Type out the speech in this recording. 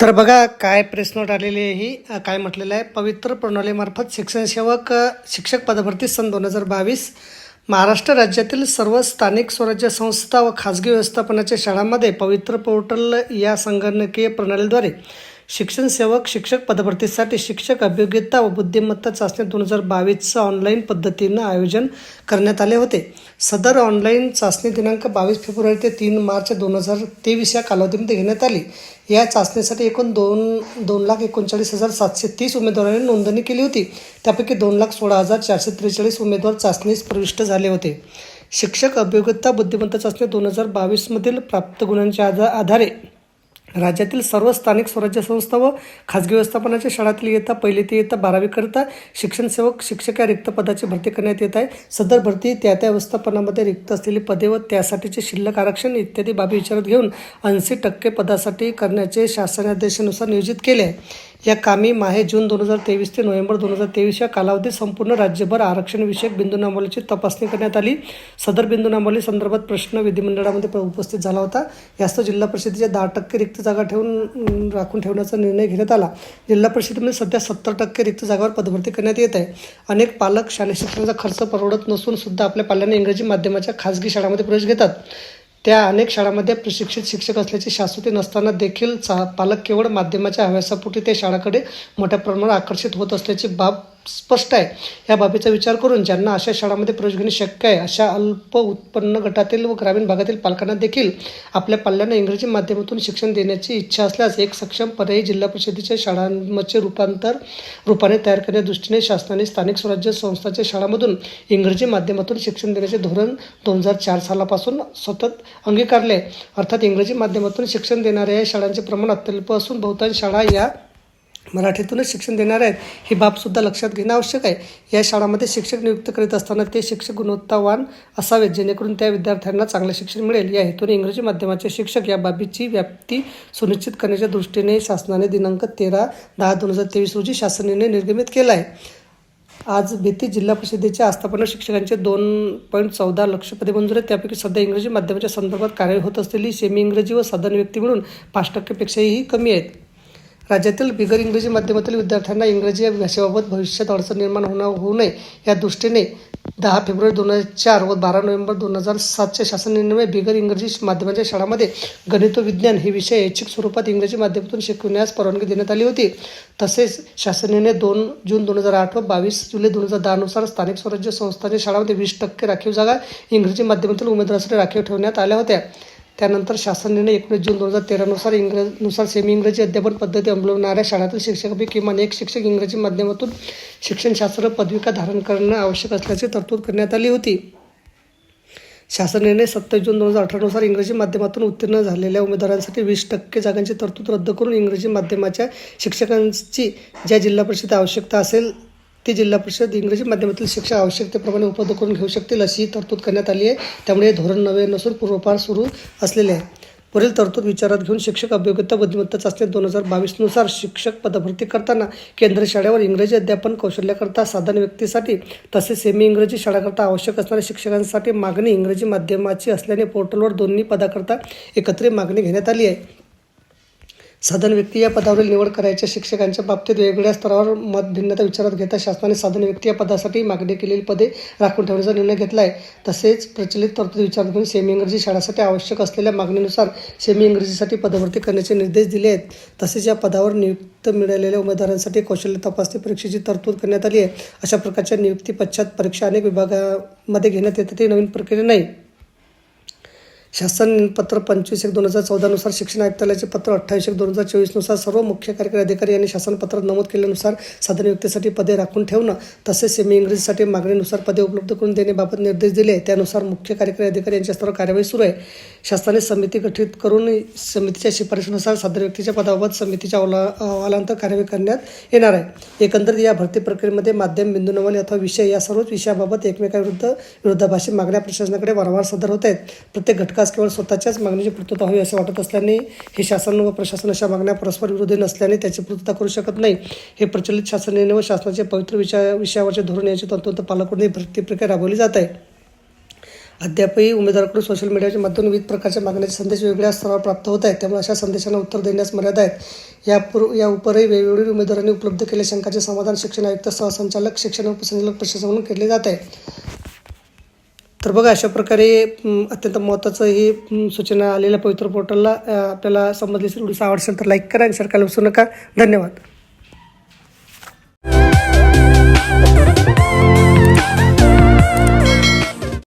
तर बघा काय प्रेस नोट आलेली आहे ही काय म्हटलेलं आहे? पवित्र प्रणालीमार्फत शिक्षण सेवक शिक्षक पदभरती सन दोन हजार बावीस महाराष्ट्र राज्यातील सर्व स्थानिक स्वराज्य संस्था व खाजगी व्यवस्थापनाच्या शाळांमध्ये पवित्र पोर्टल या संगणकीय प्रणालीद्वारे शिक्षण सेवक शिक्षक पदभरतीसाठी शिक्षक अभियोग्यता व बुद्धिमत्ता चाचणी दोन हजार बावीसचं ऑनलाईन पद्धतीनं आयोजन करण्यात आले होते. सदर ऑनलाईन चाचणी दिनांक बावीस फेब्रुवारी ते तीन मार्च दोन हजार तेवीस या कालावधीमध्ये घेण्यात आली. या चाचणीसाठी एकूण दोन दोन लाख एकोणचाळीस हजार सातशे तीस उमेदवारांनी नोंदणी केली होती. त्यापैकी दोन लाख सोळा हजार चारशे त्रेचाळीस उमेदवार चाचणीस प्रविष्ट झाले होते. शिक्षक अभियोग्यता बुद्धिमत्ता चाचणी दोन हजार बावीसमधील प्राप्त गुणांच्या आधा आधारे राज्यातील सर्व स्थानिक स्वराज्य संस्था व खाजगी व्यवस्थापनाच्या शाळातील इयत्ता पहिली ते इयत्ता बारावीकरिता शिक्षण सेवक शिक्षक या रिक्त पदाची भरती करण्यात येत आहे. सदर भरती त्या त्या व्यवस्थापनामध्ये रिक्त असलेली पदे व त्यासाठीचे शिल्लक आरक्षण इत्यादी बाबी विचारात घेऊन ऐंशी टक्के पदासाठी करण्याचे शासनादेशानुसार नियोजित केले आहे. या कामी माहे जून दोन हजार तेवीस ते नोव्हेंबर दोन हजार तेवीस या कालावधीत संपूर्ण राज्यभर आरक्षणविषयक बिंदूनामावलीची तपासणी करण्यात आली. सदर बिंदूनामावली संदर्भात प्रश्न विधिमंडळामध्ये प- उपस्थित झाला होता. यास्त जिल्हा परिषदेच्या दहा टक्के रिक्त जागा ठेवून राखून ठेवण्याचा निर्णय घेण्यात आला. जिल्हा परिषदेमध्ये सध्या सत्तर टक्के रिक्त जागावर पदभरती करण्यात येत आहे. अनेक पालक शालेय शिक्षणाचा खर्च परवडत नसून सुद्धा आपल्या पाल्याने इंग्रजी माध्यमाच्या खाजगी शाळांमध्ये प्रवेश घेतात. त्या अनेक शाळांमध्ये प्रशिक्षित शिक्षक असल्याची शाश्वती नसताना देखील चा पालक केवळ माध्यमाच्या हव्यासापोटी त्या शाळाकडे मोठ्या प्रमाणात आकर्षित होत असल्याची बाब स्पष्ट आहे. या बाबीचा विचार करून ज्यांना अशा शाळांमध्ये प्रवेश घेणे शक्य आहे अशा अल्प उत्पन्न गटातील व ग्रामीण भागातील पालकांना देखील आपल्या पाल्यांना इंग्रजी माध्यमातून शिक्षण देण्याची इच्छा असल्यास एक सक्षम पर्यायी जिल्हा परिषदेच्या शाळांचे रूपांतर रूपाने तयार करण्या दृष्टीने शासनाने स्थानिक स्वराज्य संस्थांच्या शाळांमधून इंग्रजी माध्यमातून शिक्षण देण्याचे धोरण दोन हजार चार सालापासून सतत अंगीकारले अर्थात इंग्रजी माध्यमातून शिक्षण देणाऱ्या या शाळांचे प्रमाण अत्यल्प असून बहुतांश शाळा या मराठीतूनच शिक्षण देणार आहेत ही बाबसुद्धा लक्षात घेणं आवश्यक आहे. या शाळांमध्ये शिक्षक नियुक्त करीत असताना ते शिक्षक गुणवत्तावान असावेत जेणेकरून त्या विद्यार्थ्यांना चांगले शिक्षण मिळेल. या हेतूने इंग्रजी माध्यमाचे शिक्षक या बाबीची व्याप्ती सुनिश्चित करण्याच्या दृष्टीने शासनाने दिनांक तेरा दहा दोन हजार तेवीस रोजी शासन निर्णय निर्गमित केला आहे. आज भीती जिल्हा परिषदेच्या आस्थापना शिक्षकांचे दोन पॉईंट चौदा लक्ष पदे मंजूर आहेत. त्यापैकी सध्या इंग्रजी माध्यमाच्या संदर्भात कार्य होत असलेली सेमी इंग्रजी व साधन व्यक्ती मिळून पाच टक्केपेक्षाही कमी आहेत. राज्यातील बिगर इंग्रजी माध्यमातील विद्यार्थ्यांना इंग्रजी या भाषेबाबत भविष्यात अडचण निर्माण होणार होऊ नये. या दृष्टीने दहा फेब्रुवारी दोन हजार चार व बारा नोव्हेंबर दोन हजार सातच्या शासन निर्णय बिगर इंग्रजी माध्यमाच्या शाळांमध्ये गणित व विज्ञान हे विषय ऐच्छिक स्वरूपात इंग्रजी माध्यमातून शिकवण्यास परवानगी देण्यात आली होती. तसेच शासन निर्णय दोन जून दोन हजार आठ व बावीस जुलै दोन हजार दहानुसार स्थानिक स्वराज्य संस्थांच्या शाळांमध्ये वीस टक्के राखीव जागा इंग्रजी माध्यमातील उमेदवारासाठी राखीव ठेवण्यात आल्या होत्या. त्यानंतर शासन निर्णय एकोणीस जून दोन हजार तेरानुसार इंग्रजनुसार सेमी इंग्रजी अध्यापन पद्धती अंमलवणाऱ्या शाळातील शिक्षकापैकी किमान एक शिक्षक इंग्रजी माध्यमातून शिक्षणशास्त्र पदविका धारण करणं आवश्यक असल्याची तरतूद करण्यात आली होती. शासन निर्णय सत्तावीस जून दोन हजार अठरानुसार इंग्रजी माध्यमातून उत्तीर्ण झालेल्या उमेदवारांसाठी वीस टक्के जागांची तरतूद रद्द करून इंग्रजी माध्यमाच्या शिक्षकांची ज्या जिल्हा परिषद आवश्यकता असेल ते जिल्हा परिषद इंग्रजी माध्यमातील शिक्षा आवश्यकतेप्रमाणे उपलब्ध करून घेऊ शकतील अशी तरतूद करण्यात आली आहे. त्यामुळे हे धोरण नवे नसून पूर्वपार सुरू असलेले आहे. पुढील तरतूद विचारात घेऊन शिक्षक अभियोग्यता बुद्धिमत्ता चाचणी दोन हजार बावीसनुसार शिक्षक पदभरती करताना केंद्र शाळेवर इंग्रजी अध्यापन कौशल्याकरता साधन व्यक्तीसाठी तसेच सेमी इंग्रजी शाळाकरता आवश्यक असणाऱ्या शिक्षकांसाठी मागणी इंग्रजी माध्यमाची असल्याने पोर्टलवर दोन्ही पदाकरता एकत्रित मागणी घेण्यात आली आहे. साधन व्यक्ती या पदावरील निवड करायच्या शिक्षकांच्या बाबतीत वेगवेगळ्या स्तरावर मत भिन्नता विचारात घेता शासनाने साधन व्यक्ती या पदासाठी मागणी केलेली पदे राखून ठेवण्याचा निर्णय घेतला आहे तसेच प्रचलित तरतूद विचारात घेऊन सेमी इंग्रजी शाळासाठी आवश्यक असलेल्या मागणीनुसार सेमी इंग्रजीसाठी पदभरती करण्याचे निर्देश दिले आहेत. तसेच या पदावर नियुक्त मिळालेल्या उमेदवारांसाठी कौशल्य तपासणी परीक्षेची तरतूद करण्यात आली आहे. अशा प्रकारच्या नियुक्ती पश्चात परीक्षा अनेक विभागामध्ये घेण्यात येते. ती नवीन प्रक्रिया नाही. शासन पत्र पंचवीस एक दोन हजार चौदानुसार शिक्षण आयुक्तालयाचे पत्र अठ्ठावीस एक दोन हजार चोवीसनुसार सर्व मुख्य कार्यकारी अधिकारी यांनी शासनपत्रात नमूद केल्यानुसार साधन व्यक्तीसाठी पदे राखून ठेवणं तसेच सेमी इंग्रजीसाठी मागणीनुसार पदे उपलब्ध करून देण्याबाबत निर्देश दिले. त्यानुसार मुख्य कार्यकारी अधिकारी यांच्या स्तरावर कार्यवाही सुरू आहे. शासनाने समिती गठीत करून समितीच्या शिफारशीनुसार साधन व्यक्तीच्या पदाबाबत समितीच्या अहवाला अहवालांतर कार्यवाही करण्यात येणार आहे. एकंदरीत या भरती प्रक्रियेमध्ये माध्यम बिंदूनवली अथवा विषय या सर्वच विषयाबाबत एकमेकाविरुद्ध विरोधाभाषी मागण्या प्रशासनाकडे वारंवार सदर होत आहेत. प्रत्येक घटक विकास केवळ स्वतःच्याच मागणीची पूर्तता हवी असे वाटत असल्याने हे शासन व प्रशासन अशा मागण्या परस्पर विरोधी नसल्याने त्याची पूर्तता करू शकत नाही. हे प्रचलित शासनाने व शासनाचे पवित्र विषया विषयावरचे धोरण याचे तंतोतंत पालकडून करून भरती प्रक्रिया राबवली जात आहे. अद्यापही उमेदवाराकडून सोशल मीडियाच्या माध्यमातून विविध प्रकारच्या मागण्याचे संदेश वेगवेगळ्या स्तरावर प्राप्त होत आहेत. त्यामुळे अशा संदेशांना उत्तर देण्यास मर्यादा आहेत. यापूर्व या उपरही वेगवेगळ्या उमेदवारांनी उपलब्ध केलेल्या शंकाचे समाधान शिक्षण आयुक्त सहसंचालक शिक्षण उपसंचालक प्रशासन म्हणून केले जात आहे. तर बघा अशा प्रकारे अत्यंत महत्त्वाचं ही सूचना आलेल्या पवित्र पोर्टलला आपल्याला संबंधित असेल व्हिडिओ आवडसेल तर लाईक करा आणि शेअर करायला विसरू नका. धन्यवाद.